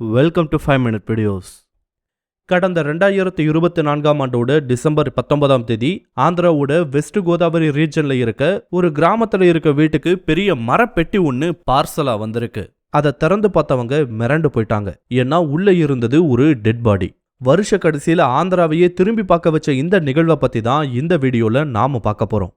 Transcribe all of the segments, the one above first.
Welcome to five minute videos கடந்த ரெண்டாயிரத்தி இருபத்தி நான்காம் ஆண்டோட டிசம்பர் பத்தொன்பதாம் தேதி ஆந்திராவோட வெஸ்ட் கோதாவரி ரீஜன்ல இருக்க ஒரு கிராமத்தில் இருக்க வீட்டுக்கு பெரிய மரப்பெட்டி ஒன்று பார்சலா வந்திருக்கு. அதை திறந்து பார்த்தவங்க மிரண்டு போயிட்டாங்க. ஏன்னா உள்ள இருந்தது ஒரு டெட் பாடி வருஷ கடைசியில ஆந்திராவையே திரும்பி பார்க்க வச்ச இந்த நிகழ்வை பற்றி தான் இந்த வீடியோவில் நாம பார்க்க போகிறோம்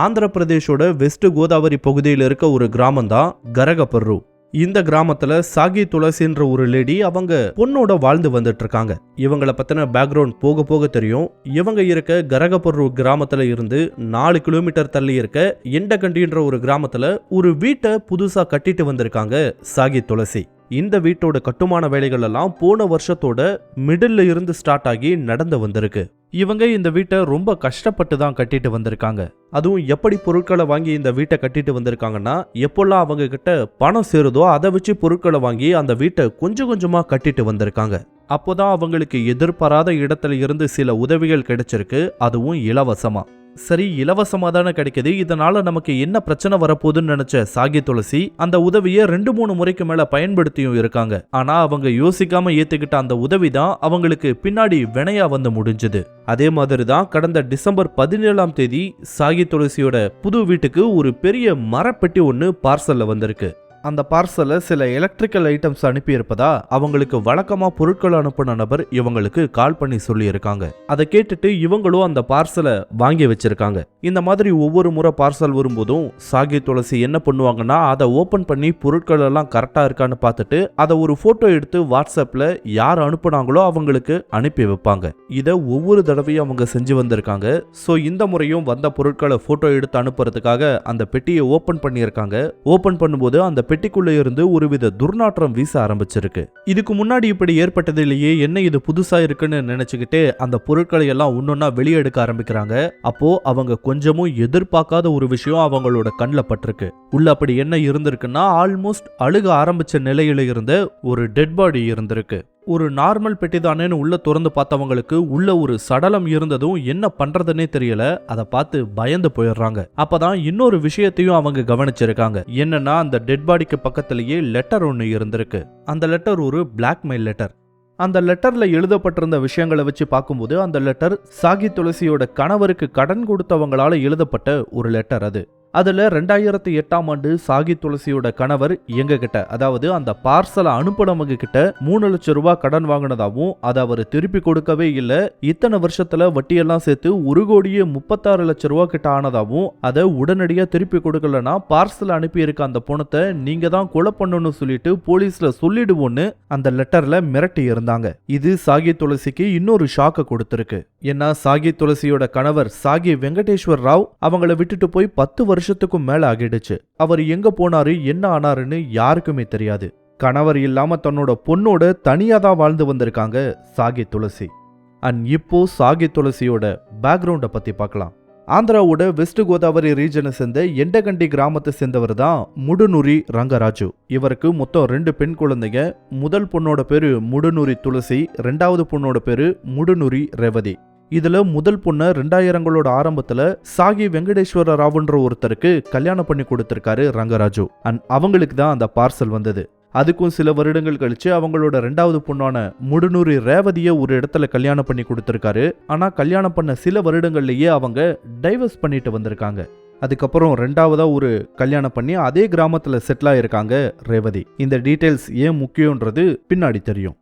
ஆந்திர பிரதேஷோட வெஸ்ட் கோதாவரி பகுதியில் இருக்க ஒரு கிராமம் தான் கரகப்பர்ரு. இந்த கிராமத்துல சாகி துளசின்ற ஒரு லேடி அவங்க பொண்ணோட வாழ்ந்து வந்துட்டு இருக்காங்க இவங்கள பத்தின பேக்ரவுண்ட் போக போக தெரியும். இவங்க இருக்க கரகப்பர்ரு கிராமத்துல இருந்து நாலு கிலோமீட்டர் தள்ளி இருக்க எண்டகண்டின்ற ஒரு கிராமத்துல ஒரு வீட்டை புதுசா கட்டிட்டு வந்திருக்காங்க சாகி துளசி. இந்த வீட்டோட கட்டுமான வேலைகள் எல்லாம் போன வருஷத்தோட மிடில் இருந்து ஸ்டார்ட் ஆகி நடந்து வந்திருக்கு. இவங்க இந்த வீட்டை ரொம்ப கஷ்டப்பட்டு தான் கட்டிட்டு வந்திருக்காங்க. அதுவும் எப்படி பொருட்களை வாங்கி இந்த வீட்டை கட்டிட்டு வந்திருக்காங்கன்னா எப்போல்லாம் அவங்க கிட்ட பணம் சேருதோ அதை வச்சு பொருட்களை வாங்கி அந்த வீட்டை கொஞ்சம் கொஞ்சமா கட்டிட்டு வந்திருக்காங்க. அப்போதான் அவங்களுக்கு எதிர்பாராத இடத்துல இருந்து சில உதவிகள் கிடைச்சிருக்கு. அதுவும் இலவசமா. சரி இலவசமாக தானே கிடைக்குது. இதனால நமக்கு என்ன பிரச்சனை வரப்போகுதுன்னு நினைச்ச சாகி துளசி அந்த உதவியை ரெண்டு மூணு முறைக்கு மேல பயன்படுத்தியும் இருக்காங்க. ஆனா அவங்க யோசிக்காம ஏத்துக்கிட்ட அந்த உதவி தான் அவங்களுக்கு பின்னாடி வினையா வந்து முடிஞ்சது. அதே மாதிரி தான் கடந்த டிசம்பர் பதினேழாம் தேதி சாகி துளசியோட புது வீட்டுக்கு ஒரு பெரிய மரப்பெட்டி ஒன்று பார்சல்ல வந்திருக்கு. அந்த பார்சலை சில எலக்ட்ரிக்கல் ஐட்டம்ஸ் அனுப்பியிருப்பதா? அவங்களுக்கு வழக்கமா பொருட்கள் அனுப்பின நபர் இவங்களுக்கு கால் பண்ணி சொல்லியிருக்காங்க. அதை கேட்டுட்டு இவங்களும் அந்த பார்சலை வாங்கி வச்சிருக்காங்க. இந்த மாதிரி ஒவ்வொரு முறை பார்சல் வரும்போதும் சாகி துளசி என்ன பண்ணுவாங்கன்னா அதை ஓப்பன் பண்ணி பொருட்கள் எல்லாம் கரெக்டாக இருக்கான்னு பார்த்துட்டு அதை ஒரு ஃபோட்டோ எடுத்து வாட்ஸ்அப்பில் யார் அனுப்புனாங்களோ அவங்களுக்கு அனுப்பி வைப்பாங்க. இதை ஒவ்வொரு தடவையும் அவங்க செஞ்சு வந்திருக்காங்க. ஸோ இந்த முறையும் வந்த பொருட்களை ஃபோட்டோ எடுத்து அனுப்புறதுக்காக அந்த பெட்டியை ஓப்பன் பண்ணியிருக்காங்க. ஓப்பன் பண்ணும்போது அந்த பெட்டிக்குள்ளே இருந்து ஒருவித துர்நாற்றம் வீச ஆரம்பிச்சிருக்கு. இதுக்கு முன்னாடி இப்படி ஏற்பட்டதிலேயே என்ன இது புதுசாக இருக்குன்னு நினச்சிக்கிட்டு அந்த பொருட்களை எல்லாம் ஒன்றொன்னா வெளியே எடுக்க ஆரம்பிக்கிறாங்க. அப்போது அவங்க கொஞ்சமும் எதிர்பார்க்காத ஒரு விஷயம் அவங்களோட கண்ணில் பட்டிருக்கு. உள்ள அப்படி என்ன இருந்திருக்குன்னா ஆல்மோஸ்ட் அழுக ஆரம்பிச்ச நிலையில இருந்த ஒரு டெட் பாடி இருந்திருக்கு. ஒரு நார்மல் பெட்டி தானேன்னு உள்ள திறந்து பார்த்தவங்களுக்கு உள்ள ஒரு சடலம் இருந்ததும் என்ன பண்றதுன்னே தெரியல. அதை பார்த்து பயந்து போயிடுறாங்க. அப்பதான் இன்னொரு விஷயத்தையும் அவங்க கவனிச்சிருக்காங்க. என்னன்னா அந்த டெட் பாடிக்கு பக்கத்திலேயே லெட்டர் ஒன்று இருந்திருக்கு. அந்த லெட்டர் ஒரு பிளாக்மெயில் லெட்டர் அந்த லெட்டர்ல எழுதப்பட்டிருந்த விஷயங்களை வச்சு பார்க்கும்போது அந்த லெட்டர் சாகி துளசியோட கணவருக்கு கடன் கொடுத்தவங்களால எழுதப்பட்ட ஒரு லெட்டர் அது. அதுல ரெண்டாயிரத்தி எட்டாம் ஆண்டு சாகி துளசியோட கணவர் எங்ககிட்ட அதாவது அந்த பார்சலை அனுப்பினவங்க கிட்ட மூணு லட்சம் ரூபாய் கடன் வாங்கினதாவும் அதை அவர் திருப்பி கொடுக்கவே இல்லை. இத்தனை வருஷத்துல வட்டியெல்லாம் சேர்த்து ஒரு கோடியே முப்பத்தாறு லட்சம் ரூபா கிட்ட ஆனதாவும் அதை உடனடியா திருப்பி கொடுக்கலனா பார்சல் அனுப்பியிருக்க அந்த பணத்தை நீங்க தான் கொலை பண்ணணும்னு சொல்லிட்டு போலீஸ்ல சொல்லிடுவோன்னு அந்த லெட்டர்ல மிரட்டி இருந்தாங்க. இது சாகி துளசிக்கு இன்னொரு ஷாக்கை கொடுத்துருக்கு. ஏன்னா சாகி துளசியோட கணவர் சாகி வெங்கடேஸ்வர் ராவ் அவங்கள விட்டுட்டு போய் பத்து வருஷம் வருஷத்துக்கும் மேல ஆகிடுச்சு. அவர் எங்க போனாரு என்ன ஆனாருன்னு யாருக்குமே தெரியாது. கணவர் இல்லாம தன்னோட பொண்ணோட தனியா தான் வாழ்ந்து வந்திருக்காங்க சாகி துளசி. அண்ட் இப்போ சாகி துளசியோட பேக்ரவுண்டை பத்தி பார்க்கலாம். ஆந்திராவோட வெஸ்ட் கோதாவரி ரீஜனை சேர்ந்த எண்டகண்டி கிராமத்தை சேர்ந்தவர் தான் முடுநுரி ரங்கராஜு. இவருக்கு மொத்தம் ரெண்டு பெண் குழந்தைங்க. முதல் பொண்ணோட பேரு முடுநுரி துளசி ரெண்டாவது பொண்ணோட பேரு முடுநுரி ரேவதி. இதுல முதல் பொண்ணை ரெண்டாயிரங்களோட ஆரம்பத்துல சாகி வெங்கடேஸ்வர ராவுன்ற ஒருத்தருக்கு கல்யாணம் பண்ணி கொடுத்திருக்காரு ரங்கராஜு. அண்ட் அவங்களுக்கு தான் அந்த பார்சல் வந்தது. அதுக்கும் சில வருடங்கள் கழிச்சு அவங்களோட ரெண்டாவது பொண்ணான முடுநூறு ரேவதியை ஒரு இடத்துல கல்யாணம் பண்ணி கொடுத்துருக்காரு. ஆனால் கல்யாணம் பண்ண சில வருடங்கள்லயே அவங்க டைவர்ஸ் பண்ணிட்டு வந்திருக்காங்க. அதுக்கப்புறம் ரெண்டாவதாக ஒரு கல்யாணம் பண்ணி அதே கிராமத்தில் செட்டில் ஆயிருக்காங்க ரேவதி. இந்த டீட்டெயில்ஸ் ஏன் முக்கியன்றது பின்னாடி தெரியும்.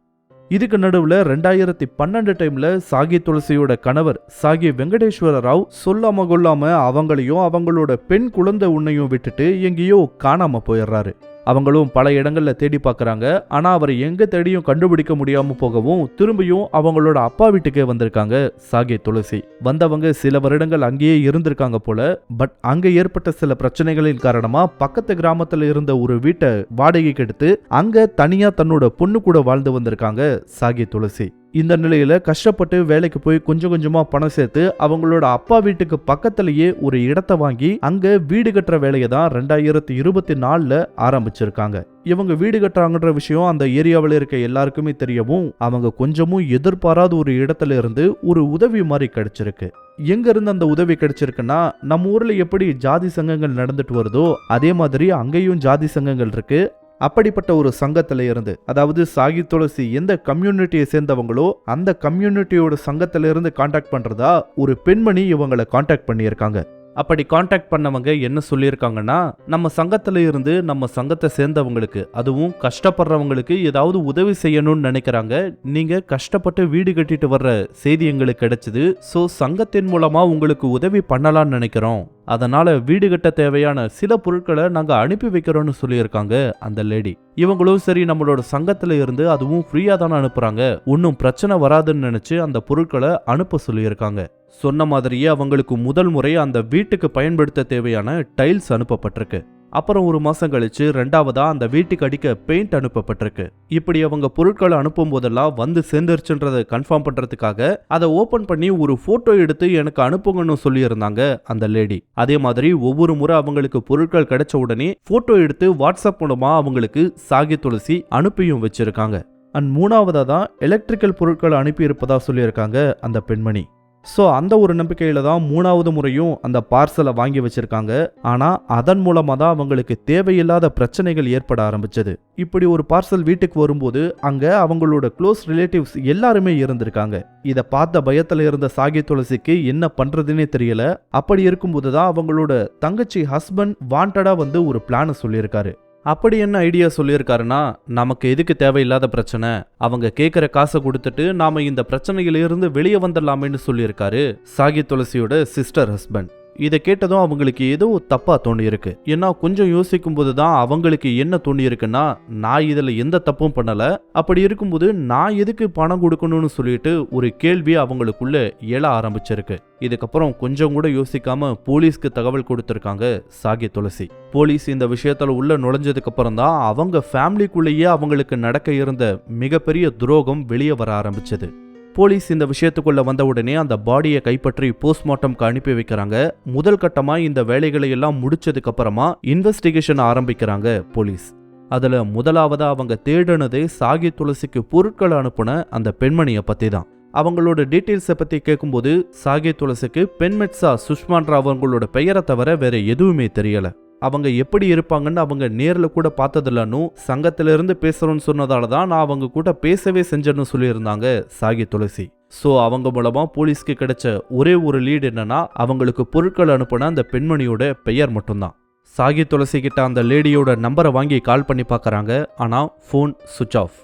இதுக்கு நடுவில் ரெண்டாயிரத்தி பன்னெண்டு டைம்ல சாகி துளசியோட கணவர் சாகி வெங்கடேஸ்வர ராவ் சொல்லாம கொள்ளாம அவங்களையும் அவங்களோட பெண் குழந்தை உன்னையும் விட்டுட்டு எங்கேயோ காணாம போயிடுறாரு. அவங்களும் பல இடங்கள்ல தேடி பார்க்குறாங்க. ஆனா அவர் எங்க தேடியும் கண்டுபிடிக்க முடியாம போகவும் திரும்பியும் அவங்களோட அப்பா வீட்டுக்கே வந்திருக்காங்க சாகே துளசி. வந்தவங்க சில வருடங்கள் அங்கேயே இருந்திருக்காங்க போல பட் அங்க ஏற்பட்ட சில பிரச்சனைகளின் காரணமா பக்கத்து கிராமத்துல இருந்த ஒரு வீட்டை வாடகைக்கு எடுத்து அங்க தனியா தன்னோட பொண்ணு கூட வாழ்ந்து வந்திருக்காங்க சாகி துளசி. இந்த நிலையில கஷ்டப்பட்டு வேலைக்கு போய் கொஞ்சம் கொஞ்சமா பணம் சேர்த்து அவங்களோட அப்பா வீட்டுக்கு பக்கத்துலேயே ஒரு இடத்தை வாங்கி அங்க வீடு கட்டுற வேலையை தான் ரெண்டாயிரத்தி இருபத்தி நாலில் ஆரம்பிச்சிருக்காங்க. இவங்க வீடு கட்டுறாங்கன்ற விஷயம் அந்த ஏரியாவில் இருக்க எல்லாருக்குமே தெரியவும் அவங்க கொஞ்சமும் எதிர்பாராத ஒரு இடத்துல இருந்து ஒரு உதவி மாதிரி கிடைச்சிருக்கு. எங்க இருந்து அந்த உதவி கிடைச்சிருக்குன்னா நம்ம ஊர்ல எப்படி ஜாதி சங்கங்கள் நடந்துட்டு வருதோ அதே மாதிரி அங்கேயும் ஜாதி சங்கங்கள் இருக்கு. அப்படிப்பட்ட ஒரு சங்கத்துல இருந்து அதாவது சாகி துளசி எந்த கம்யூனிட்டியை சேர்ந்தவங்களோ அந்த கம்யூனிட்டியோட சங்கத்துல இருந்து காண்டாக்ட் பண்றதா ஒரு பெண்மணி இவங்களை காண்டாக்ட் பண்ணியிருக்காங்க. அப்படி காண்டாக்ட் பண்ணவங்க என்ன சொல்லியிருக்காங்கன்னா நம்ம சங்கத்துல இருந்து நம்ம சங்கத்தை சேர்ந்தவங்களுக்கு அதுவும் கஷ்டப்படுறவங்களுக்கு ஏதாவது உதவி செய்யணும்னு நினைக்கிறாங்க. நீங்க கஷ்டப்பட்டு வீடு கட்டிட்டு வர்ற செய்தி எங்களுக்கு கிடைச்சது. ஸோ சங்கத்தின் மூலமா உங்களுக்கு உதவி பண்ணலாம்னு நினைக்கிறோம். அதனால் வீடு கட்ட தேவையான சில பொருட்களை நாங்கள் அனுப்பி வைக்கிறோன்னு சொல்லியிருக்காங்க அந்த லேடி. இவங்களும் சரி நம்மளோட சங்கத்தில் இருந்து அதுவும் ஃப்ரீயாக தானே அனுப்புகிறாங்க ஒன்றும் பிரச்சனை வராதுன்னு நினச்சி அந்த பொருட்களை அனுப்ப சொல்லியிருக்காங்க. சொன்ன மாதிரியே அவங்களுக்கு முதல் முறை அந்த வீட்டுக்கு பயன்படுத்த தேவையான டைல்ஸ் அனுப்பப்பட்டிருக்கு. அப்புறம் ஒரு மாசம் கழிச்சு ரெண்டாவதா அந்த வீட்டுக்கு அடிக்க பெயிண்ட் அனுப்பப்பட்டிருக்கு. இப்படி அவங்க பொருட்களை அனுப்பும் போதெல்லாம் வந்து சேர்ந்துருச்சுன்றதை கன்ஃபார்ம் பண்றதுக்காக அதை ஓபன் பண்ணி ஒரு போட்டோ எடுத்து எனக்கு அனுப்புங்கன்னு சொல்லியிருந்தாங்க அந்த லேடி அதே மாதிரி ஒவ்வொரு முறை அவங்களுக்கு பொருட்கள் கிடைச்ச உடனே போட்டோ எடுத்து வாட்ஸ்அப் மூலமா அவங்களுக்கு சாகி துளசி அனுப்பியும் வச்சிருக்காங்க. அண்ட் மூணாவதா தான் எலக்ட்ரிக்கல் பொருட்கள் அனுப்பி இருப்பதா சொல்லியிருக்காங்க அந்த பெண்மணி. ஸோ அந்த ஒரு நம்பிக்கையில் தான் மூணாவது முறையும் அந்த பார்சலை வாங்கி வச்சிருக்காங்க. ஆனால் அதன் மூலமாக தான் அவங்களுக்கு தேவையில்லாத பிரச்சனைகள் ஏற்பட ஆரம்பிச்சது. இப்படி ஒரு பார்சல் வீட்டுக்கு வரும்போது அங்கே அவங்களோட க்ளோஸ் ரிலேட்டிவ்ஸ் எல்லாருமே இருந்திருக்காங்க. இதை பார்த்த பயத்தில் இருந்த சாகி துளசிக்கு என்ன பண்ணுறதுனே தெரியல. அப்படி இருக்கும்போது தான் அவங்களோட தங்கச்சி ஹஸ்பண்ட் வாண்டடாக வந்து ஒரு பிளானை சொல்லியிருக்காரு. அப்படி என்ன ஐடியா சொல்லியிருக்காருன்னா நமக்கு எதுக்கு தேவையில்லாத பிரச்சனை? அவங்க கேட்குற காசை கொடுத்துட்டு நாம இந்த பிரச்சனையிலிருந்து வெளியே வந்துடலாமேன்னு சொல்லியிருக்காரு சாகி துளசியோட சிஸ்டர் ஹஸ்பண்ட் இதை கேட்டதும் அவங்களுக்கு ஏதோ தப்பா தோணியிருக்கு. ஏன்னா கொஞ்சம் யோசிக்கும் போது தான் அவங்களுக்கு என்ன தோணியிருக்குன்னா நான் இதில் எந்த தப்பும் பண்ணல. அப்படி இருக்கும்போது நான் எதுக்கு பணம் கொடுக்கணும்னு சொல்லிட்டு ஒரு கேள்வி அவங்களுக்குள்ள எழ ஆரம்பிச்சிருக்கு. இதுக்கப்புறம் கொஞ்சம் கூட யோசிக்காம போலீஸ்க்கு தகவல் கொடுத்துருக்காங்க சாகி துளசி. போலீஸ் இந்த விஷயத்துல உள்ள நுழைஞ்சதுக்கு அப்புறம் தான் அவங்க ஃபேமிலிக்குள்ளேயே அவங்களுக்கு நடக்க இருந்த மிகப்பெரிய துரோகம் வெளியே வர ஆரம்பிச்சது. போலீஸ் இந்த விஷயத்துக்குள்ள வந்த உடனே அந்த பாடியை கைப்பற்றி போஸ்ட்மார்ட்டம்க்கு அனுப்பி வைக்கிறாங்க. முதல் கட்டமா இந்த வேலைகளை எல்லாம் முடிச்சதுக்கு அப்புறமா இன்வெஸ்டிகேஷன் ஆரம்பிக்கிறாங்க போலீஸ். அதுல முதலாவதா அவங்க தேடுனதே சாகி துளசிக்கு பொருட்கள் அனுப்புன அந்த பெண்மணியை பத்தி தான் அவங்களோட டீட்டெயில்ஸை பத்தி கேட்கும்போது சாகி துளசிக்கு பெண்மெட்ஸா சுஷ்மான்ரா அவங்களோட பெயரை தவிர வேற எதுவுமே தெரியல. அவங்க எப்படி இருப்பாங்கன்னு அவங்க நேரில் கூட பார்த்ததில்லன்னு சங்கத்திலிருந்து இருந்து சொன்னதால தான் நான் அவங்க கூட பேசவே செஞ்சேன்னு சொல்லியிருந்தாங்க சாகி துளசி. ஸோ அவங்க மூலமாக போலீஸ்க்கு கிடைச்ச ஒரே ஒரு லீடு என்னன்னா அவங்களுக்கு பொருட்கள் அனுப்பின அந்த பெண்மணியோட பெயர் மட்டும்தான். சாகி துளசி கிட்ட அந்த லேடியோட நம்பரை வாங்கி கால் பண்ணி பார்க்குறாங்க. ஆனால் ஃபோன் சுவிச் ஆஃப்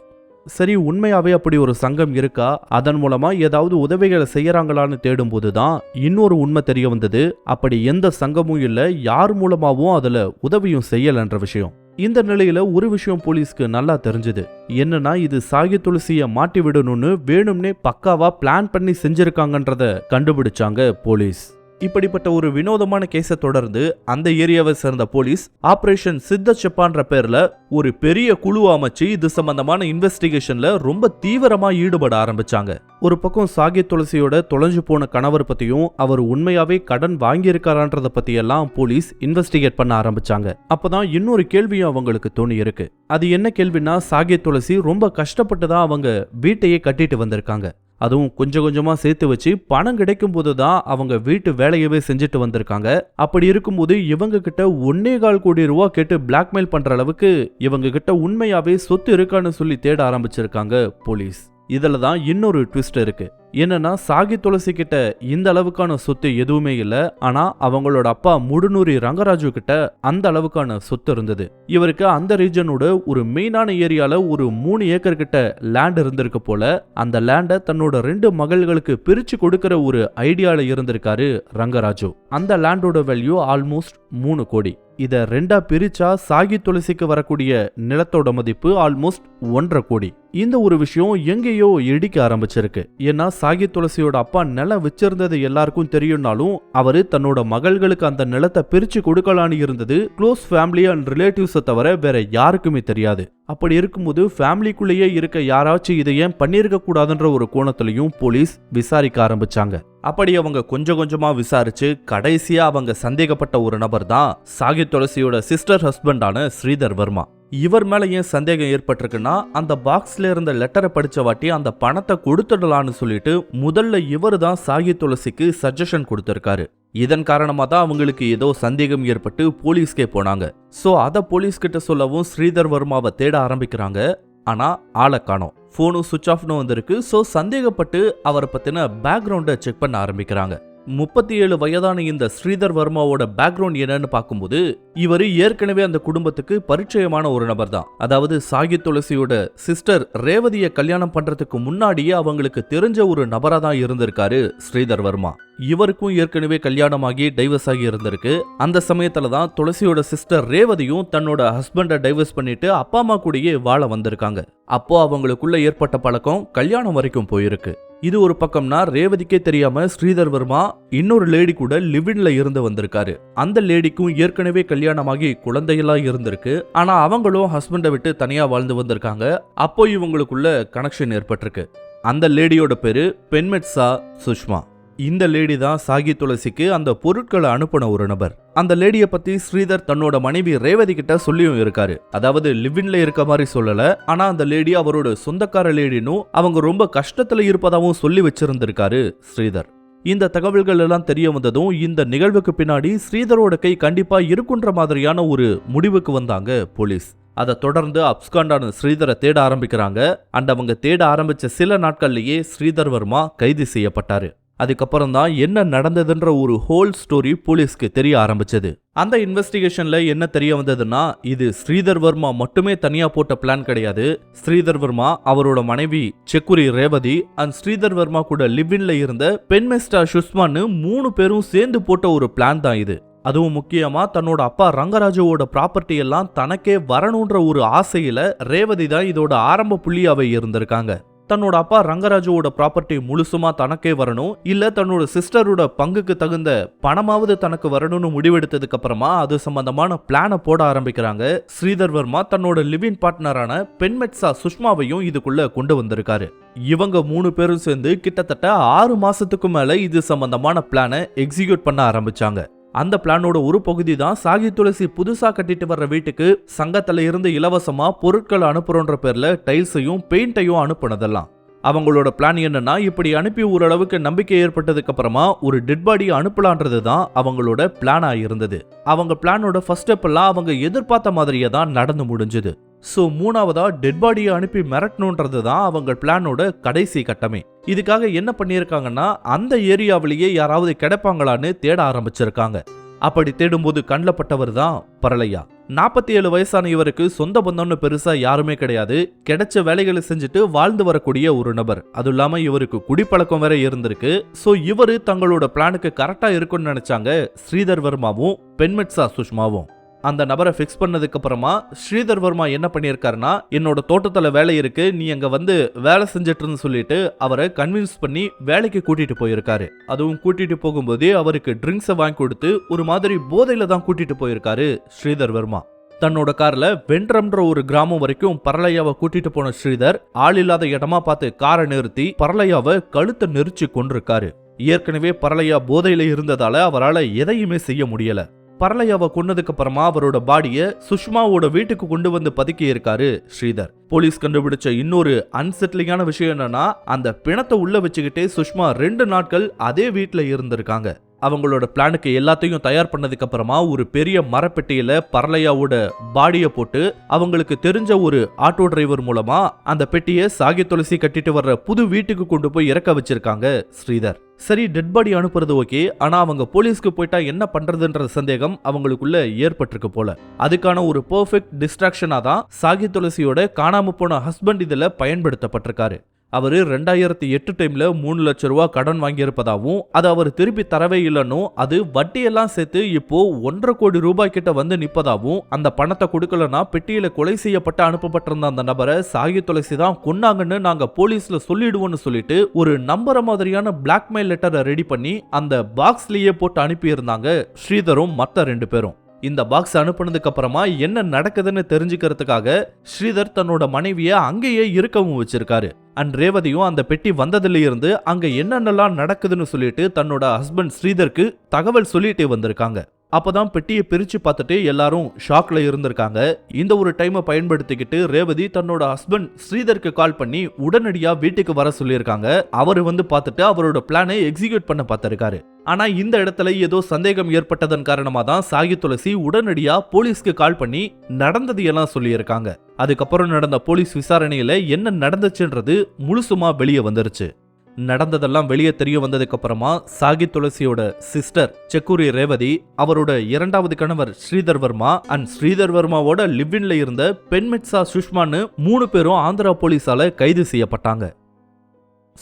சரி உண்மையாவே அப்படி ஒரு சங்கம் இருக்கா? அதன் மூலமா ஏதாவது உதவிகளை செய்யறாங்களான்னு தேடும்போது தான் இன்னொரு உண்மை தெரிய வந்தது. அப்படி எந்த சங்கமும் இல்லை யார் மூலமாவும் அதுல உதவியும் செய்யலன்ற விஷயம். இந்த நிலையில ஒரு விஷயம் போலீஸ்க்கு நல்லா தெரிஞ்சது. என்னன்னா இது சாகி துளசிய மாட்டி விடணும்னு வேணும்னே பக்காவா பிளான் பண்ணி செஞ்சிருக்காங்கன்றத கண்டுபிடிச்சாங்க போலீஸ். இப்படிப்பட்ட ஒரு வினோதமான கேஸை தொடர்ந்து அந்த ஏரியாவை சேர்ந்த போலீஸ் ஆபரேஷன் சித்த செப்பான்ற பேர்ல ஒரு பெரிய குழு அமைச்சு இது சம்பந்தமான இன்வெஸ்டிகேஷன்ல ரொம்ப தீவிரமா ஈடுபட ஆரம்பிச்சாங்க. ஒரு பக்கம் சாகித் துளசியோட தொலைஞ்சு போன கணவர் பத்தியும் அவர் உண்மையாவே கடன் வாங்கியிருக்காரான்றத பத்தியெல்லாம் போலீஸ் இன்வெஸ்டிகேட் பண்ண ஆரம்பிச்சாங்க. அப்பதான் இன்னொரு கேள்வியும் அவங்களுக்கு தோணி இருக்கு. அது என்ன கேள்வினா சாகித் துளசி ரொம்ப கஷ்டப்பட்டு தான் அவங்க வீட்டையே கட்டிட்டு வந்திருக்காங்க. அதுவும் கொஞ்சம் கொஞ்சமாக சேர்த்து வச்சு பணம் கிடைக்கும் போது தான் அவங்க வீட்டு வேலையவே செஞ்சுட்டு வந்திருக்காங்க. அப்படி இருக்கும்போது இவங்க கிட்ட ஒன்னே கால் கோடி ரூபா கேட்டு பிளாக்மெயில் பண்ற அளவுக்கு இவங்க கிட்ட உண்மையாவே சொத்து இருக்கான்னு சொல்லி தேட ஆரம்பிச்சிருக்காங்க போலீஸ். இதில் தான் இன்னொரு ட்விஸ்ட் இருக்குது என்னன்னா சாகி துளசி கிட்ட இந்த அளவுக்கான சொத்து எதுவுமே இல்ல. ஆனா அவங்களோட அப்பா முடுநூரி ரங்கராஜு கிட்ட அந்த அளவுக்கான சொத்து இருந்தது. இவருக்கு அந்த ரீஜனோட ஒரு மெயினான ஏரியால ஒரு மூணு ஏக்கர் கிட்ட லேண்ட் இருந்திருக்கு போல. அந்த லேண்டை தன்னோட ரெண்டு மகள்களுக்கு பிரிச்சு கொடுக்கிற ஒரு ஐடியால இருந்திருக்காரு ரங்கராஜு. அந்த லேண்டோட வேல்யூ ஆல்மோஸ்ட் மூணு கோடி. இத ரெண்டா பிரிச்சா சாகி துளசிக்கு வரக்கூடிய நிலத்தோட மதிப்பு ஆல்மோஸ்ட் ஒன்றரை கோடி. இந்த ஒரு விஷயம் எங்கேயோ இடிக்க ஆரம்பிச்சிருக்கு. ஏன்னா சாகி துளசியோட அப்பா நிலம் வச்சிருந்தது எல்லாருக்கும் தெரியும்னாலும் அவரு தன்னோட மகள்களுக்கு அந்த நிலத்தை பிரிச்சு கொடுக்கலான்னு இருந்தது க்ளோஸ் ஃபேமிலி அண்ட் ரிலேட்டிவ்ஸை தவிர வேற யாருக்குமே தெரியாது. அப்படி இருக்கும்போது ஃபேமிலிக்குள்ளேயே இருக்க யாராச்சும் இதை ஏன் பண்ணியிருக்க கூடாதுன்ற ஒரு கோணத்திலையும் போலீஸ் விசாரிக்க ஆரம்பிச்சாங்க. அப்படி அவங்க கொஞ்சம் கொஞ்சமா விசாரிச்சு கடைசியா அவங்க சந்தேகப்பட்ட ஒரு நபர் தான் சாகி துளசியோட சிஸ்டர் ஹஸ்பண்டான ஸ்ரீதர் வர்மா. இவர் மேல ஏன் சந்தேகம் ஏற்பட்டிருக்குன்னா அந்த பாக்ஸ்ல இருந்த லெட்டரை படித்த வாட்டி அந்த பணத்தை கொடுத்துடலான்னு சொல்லிட்டு முதல்ல இவர் தான் சாகி துளசிக்கு சஜஷன் கொடுத்துருக்காரு. இதன் காரணமா தான் அவங்களுக்கு ஏதோ சந்தேகம் ஏற்பட்டு போலீஸ்க்கே போனாங்க. ஸோ அதை போலீஸ்கிட்ட சொல்லவும் ஸ்ரீதர் வர்மாவை தேட ஆரம்பிக்கிறாங்க. ஆனா ஆளை காணோம். ஃபோனும் சுவிச் ஆஃப்னு வந்திருக்கு. ஸோ சந்தேகப்பட்டு அவரை பத்தின பேக்ரவுண்டை செக் பண்ண ஆரம்பிக்கிறாங்க. முப்பத்தி ஏழு வயதான இந்த ஸ்ரீதர் வர்மாவோட பேக்ரவுண்ட் என்னன்னு பார்க்கும்போது இவர் ஏற்கனவே அந்த குடும்பத்துக்கு பரிச்சயமான ஒரு நபர் தான் அதாவது சாகி துளசியோட சிஸ்டர் ரேவதியை கல்யாணம் பண்றதுக்கு முன்னாடியே அவங்களுக்கு தெரிஞ்ச ஒரு நபரா தான் இருந்திருக்காரு ஸ்ரீதர் வர்மா. இவருக்கும் ஏற்கனவே கல்யாணமாகி டைவர்ஸ் ஆகி இருந்திருக்கு. அந்த சமயத்தில் தான் துளசியோட சிஸ்டர் ரேவதியும் தன்னோட ஹஸ்பண்டை டைவர்ஸ் பண்ணிட்டு அப்பா அம்மா கூடயே வாழ வந்திருக்காங்க. அப்போ அவங்களுக்குள்ள ஏற்பட்ட பழக்கம் கல்யாணம் வரைக்கும் போயிருக்கு. இது ஒரு பக்கம்னா ரேவதிக்கே தெரியாம ஸ்ரீதர் வர்மா இன்னொரு லேடி கூட லிவின்ல இருந்து வந்திருக்காரு. அந்த லேடிக்கும் ஏற்கனவே கல்யாணமாகி குழந்தையெல்லாம் இருந்திருக்கு. ஆனா அவங்களும் ஹஸ்பண்டை விட்டு தனியா வாழ்ந்து வந்திருக்காங்க. அப்போ இவங்களுக்குள்ள கனெக்ஷன் ஏற்பட்டிருக்கு. அந்த லேடியோட பேரு பென்மெட்ஸா சுஷ்மா. இந்த லேடி தான் சாகி துளசிக்கு அந்த பொருட்களை அனுப்பின ஒரு நபர். அந்த லேடியை பத்தி ஸ்ரீதர் தன்னோட மனைவி ரேவதி கிட்ட சொல்லியும் இருக்காரு. அதாவது லிவின்ல இருக்க மாதிரி சொல்லல. ஆனா அந்த லேடி அவரோட சொந்தக்கார லேடினும் அவங்க ரொம்ப கஷ்டத்துல இருப்பதாகவும் சொல்லி வச்சிருந்திருக்காரு ஸ்ரீதர். இந்த தகவல்கள் எல்லாம் தெரிய வந்ததும் இந்த நிகழ்வுக்கு பின்னாடி ஸ்ரீதரோட கை கண்டிப்பா இருக்குன்ற மாதிரியான ஒரு முடிவுக்கு வந்தாங்க போலீஸ். அதை தொடர்ந்து அப்ஸ்காண்டான ஸ்ரீதரை தேட ஆரம்பிக்கிறாங்க. அண்ட் அவங்க தேட ஆரம்பிச்ச சில நாட்கள்லயே ஸ்ரீதர் வர்மா கைது செய்யப்பட்டாரு. அதுக்கப்புறம் தான் என்ன நடந்ததுன்ற ஒரு ஹோல் ஸ்டோரி போலீஸ்க்கு தெரிய ஆரம்பிச்சது. அந்த இன்வெஸ்டிகேஷன்ல என்ன தெரிய வந்ததுன்னா இது ஸ்ரீதர் வர்மா மட்டுமே தனியா போட்ட பிளான் கிடையாது. ஸ்ரீதர் வர்மா அவரோட மனைவி செக்குரி ரேவதி அண்ட் ஸ்ரீதர் வர்மா கூட லிவின்ல இருந்த பெண்மெஸ்டா சுஷ்மான்னு மூணு பேரும் சேர்ந்து போட்ட ஒரு பிளான் தான் இது. அதுவும் முக்கியமா தன்னோட அப்பா ரங்கராஜுவோட ப்ராப்பர்ட்டி எல்லாம் தனக்கே வரணுன்ற ஒரு ஆசையில ரேவதி தான் இதோட ஆரம்ப புள்ளியாவே இருந்திருக்காங்க. தன்னோட அப்பா ரங்கராஜுவோட ப்ராப்பர்ட்டி முழுசுமா தனக்கே வரணும்? இல்ல தன்னோட சிஸ்டரோட பங்குக்கு தகுந்த பணமாவது தனக்கு வரணும்னு முடிவெடுத்ததுக்கு அப்புறமா அது சம்பந்தமான பிளான போட ஆரம்பிக்கிறாங்க. ஸ்ரீதர் வர்மா தன்னோட லிவிங் பார்ட்னரான பெண்மெட்சா சுஷ்மாவையும் இதுக்குள்ள கொண்டு வந்திருக்காரு. இவங்க மூணு பேரும் சேர்ந்து கிட்டத்தட்ட ஆறு மாசத்துக்கு மேல இது சம்பந்தமான பிளானை எக்ஸிக்யூட் பண்ண ஆரம்பிச்சாங்க. அந்த பிளானோட ஒரு பகுதி தான் சாகி துளசி புதுசா கட்டிட்டு வர்ற வீட்டுக்கு சங்கத்துல இருந்து இலவசமா பொருட்கள் அனுப்புறோன்ற பேர்ல டைல்ஸையும் பெயிண்டையும் அனுப்புனதெல்லாம். அவங்களோட பிளான் என்னன்னா இப்படி அனுப்பி ஓரளவுக்கு நம்பிக்கை ஏற்பட்டதுக்கு அப்புறமா ஒரு டெட் பாடி அனுப்பலான்றது தான் அவங்களோட பிளானா இருந்தது. அவங்க பிளானோட ஃபர்ஸ்ட் ஸ்டெப் எல்லாம் அவங்க எதிர்பார்த்த மாதிரியே தான் நடந்து முடிஞ்சது. ஸோ மூணாவதா டெட் பாடியை அனுப்பி மிரட்டணுன்றது தான் அவங்க பிளானோட கடைசி கட்டமே. இதுக்காக என்ன பண்ணியிருக்காங்கன்னா அந்த ஏரியாவிலேயே யாராவது கிடைப்பாங்களான்னு தேட ஆரம்பிச்சிருக்காங்க. அப்படி தேடும்போது கண்ணில் பட்டவர் தான் பரளையா நாற்பத்தி ஏழு வயசான இவருக்கு சொந்த பந்தம்னு பெருசா யாருமே கிடையாது. கிடைச்ச வேலைகளை செஞ்சுட்டு வாழ்ந்து வரக்கூடிய ஒரு நபர். அதுவும் இல்லாம இவருக்கு குடிப்பழக்கம் வேற இருந்திருக்கு. சோ இவரு தங்களோட பிளானுக்கு கரெக்டா இருக்கும்னு நினைச்சாங்க ஸ்ரீதர் வர்மாவும் பெண்மெட்சா சுஷ்மாவும். அந்த நபரை ஃபிக்ஸ் பண்ணதுக்கு அப்புறமா ஸ்ரீதர் வர்மா என்ன பண்ணியிருக்காருன்னா என்னோட தோட்டத்துல வேலை இருக்கு நீ அங்க வந்து வேலை செஞ்சிட்டு சொல்லிட்டு அவரை கன்வின்ஸ் பண்ணி வேலைக்கு கூட்டிட்டு போயிருக்காரு. அதுவும் கூட்டிட்டு போகும்போதே அவருக்கு ட்ரிங்க்ஸை வாங்கி கொடுத்து ஒரு மாதிரி போதையில தான் கூட்டிட்டு போயிருக்காரு ஸ்ரீதர் வர்மா. தன்னோட கார்ல வென்றம்ன்ற ஒரு கிராமம் வரைக்கும் பரளையாவை கூட்டிட்டு போன ஸ்ரீதர் ஆள் இல்லாத இடமா பார்த்து காரை நிறுத்தி பரளையாவை கழுத்தை நெரிச்சு கொண்டிருக்காரு ஏற்கனவே பரளையா போதையில இருந்ததால அவரால் எதையுமே செய்ய முடியல. பரளையாவை கொன்னதுக்கு அப்புறமா அவரோட பாடியை சுஷ்மாவோட வீட்டுக்கு கொண்டு வந்து பதுக்கி இருக்காரு ஸ்ரீதர். போலீஸ் கண்டுபிடிச்ச இன்னொரு அன்செட்லிங்கான விஷயம் என்னன்னா அந்த பிணத்தை உள்ள வச்சுக்கிட்டே சுஷ்மா ரெண்டு நாட்கள் அதே வீட்டில் இருந்திருக்காங்க. அவங்களோட பிளானுக்கு எல்லாத்தையும் தயார் பண்ணதுக்கு அப்புறமா ஒரு பெரிய மரப்பெட்டியில பரளையாவோட பாடியை போட்டு அவங்களுக்கு தெரிஞ்ச ஒரு ஆட்டோ டிரைவர் மூலமா அந்த பெட்டியை சாகி துளசி கட்டிட்டு வர்ற புது வீட்டுக்கு கொண்டு போய் இறக்க வச்சிருக்காங்க ஸ்ரீதர். சரி டெட் பாடி அனுப்புறது ஓகே ஆனா அவங்க போலீஸ்க்கு போயிட்டா என்ன பண்றதுன்ற சந்தேகம் அவங்களுக்குள்ள ஏற்பட்டிருக்கு போல. அதுக்கான ஒரு பெர்ஃபெக்ட் டிஸ்ட்ராக்ஷனா தான் சாகி துளசியோட காணாம போன ஹஸ்பண்ட் இதுல பயன்படுத்தப்பட்டிருக்காரு. அவர் ரெண்டாயிரத்தி எட்டு டைமில் மூணு லட்ச ரூபா கடன் வாங்கியிருப்பதாகவும் அது அவர் திருப்பி தரவே இல்லைன்னும் அது வட்டியெல்லாம் சேர்த்து இப்போ ஒன்றரை கோடி ரூபாய் கிட்ட வந்து நிற்பதாகவும் அந்த பணத்தை கொடுக்கலனா பெட்டியில் கொலை செய்யப்பட்டு அனுப்பப்பட்டிருந்த அந்த நபரை சாகி துளசி தான் கொன்னாங்கன்னு நாங்கள் போலீஸில் சொல்லிடுவோம்னு சொல்லிட்டு ஒரு நம்புற மாதிரியான பிளாக்மெயில் லெட்டரை ரெடி பண்ணி அந்த பாக்ஸ்லேயே போட்டு அனுப்பியிருந்தாங்க ஸ்ரீதரும் மற்ற ரெண்டு பேரும். இந்த பாக்ஸ் அனுப்புனதுக்கு அப்புறமா என்ன நடக்குதுன்னு தெரிஞ்சுக்கிறதுக்காக ஸ்ரீதர் தன்னோட மனைவியை அங்கேயே இருக்கவும் வச்சிருக்காரு. அண்ட் ரேவதியும் அந்த பெட்டி வந்ததுலேருந்து அங்கே என்னென்னலாம் நடக்குதுன்னு சொல்லிட்டு தன்னோட ஹஸ்பண்ட் ஸ்ரீதருக்கு தகவல் சொல்லிட்டே வந்திருக்காங்க. அப்பதான் பெட்டியை பிரிச்சு பார்த்துட்டு எல்லாரும் ஷாக்ல இருந்திருக்காங்க. இந்த ஒரு டைமை பயன்படுத்திக்கிட்டு ரேவதி தன்னோட ஹஸ்பண்ட் ஸ்ரீதருக்கு கால் பண்ணி உடனடியா வீட்டுக்கு வர சொல்லியிருக்காங்க. அவர் வந்து பார்த்துட்டு அவரோட பிளானை எக்ஸிக்யூட் பண்ண பார்த்திருக்காரு. ஆனா இந்த இடத்துல ஏதோ சந்தேகம் ஏற்பட்டதன் காரணமா தான் சாகி துளசி உடனடியா போலீஸ்க்கு கால் பண்ணி நடந்தது எல்லாம் சொல்லியிருக்காங்க. அதுக்கப்புறம் நடந்த போலீஸ் விசாரணையில என்ன நடந்துச்சுன்றது முழுசுமா வெளியே வந்துருச்சு. நடந்ததெல்லாம் வெளியே தெரிய வந்ததுக்கு அப்புறமா சாகி துளசியோட சிஸ்டர் செக்குரி ரேவதி அவரோட இரண்டாவது கணவர் ஸ்ரீதர் வர்மா அண்ட் ஸ்ரீதர் வர்மாவோட லிவ்வின்ல இருந்த பெண்மெட்சா சுஷ்மான்னு மூணு பேரும் ஆந்திரா போலீஸால கைது செய்யப்பட்டாங்க.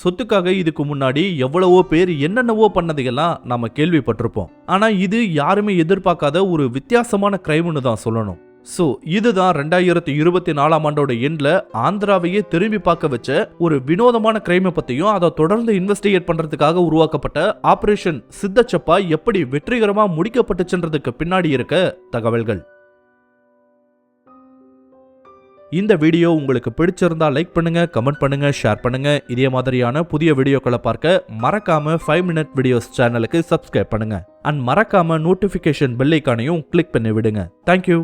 சொத்துக்காக இதுக்கு முன்னாடி எவ்வளவோ பேர் என்னென்னவோ பண்ணதையெல்லாம் நாம கேள்விப்பட்டிருப்போம். ஆனா இது யாருமே எதிர்பார்க்காத ஒரு வித்தியாசமான கிரைம்னு தான் சொல்லணும். ஸோ இதுதான் ரெண்டாயிரத்தி இருபத்தி நாலாம் ஆண்டோட எண்ட்ல ஆந்திராவையே திரும்பி பார்க்க வச்ச ஒரு வினோதமான கிரைமை பற்றியும் அதை தொடர்ந்து இன்வெஸ்டிகேட் பண்ணுறதுக்காக உருவாக்கப்பட்ட ஆபரேஷன் சித்தச்சப்பா எப்படி வெற்றிகரமாக முடிக்கப்பட்டுச்சுன்றதுக்கு பின்னாடி இருக்க தகவல்கள். இந்த வீடியோ உங்களுக்கு பிடிச்சிருந்தா லைக் பண்ணுங்க கமெண்ட் பண்ணுங்க ஷேர் பண்ணுங்க. இதே மாதிரியான புதிய வீடியோக்களை பார்க்க மறக்காம ஃபைவ் மினிட் வீடியோஸ் சேனலுக்கு சப்ஸ்கிரைப் பண்ணுங்க. அண்ட் மறக்காம நோட்டிபிகேஷன் பெல் ஐக்கானையும் கிளிக் பண்ணி விடுங்க. Thank you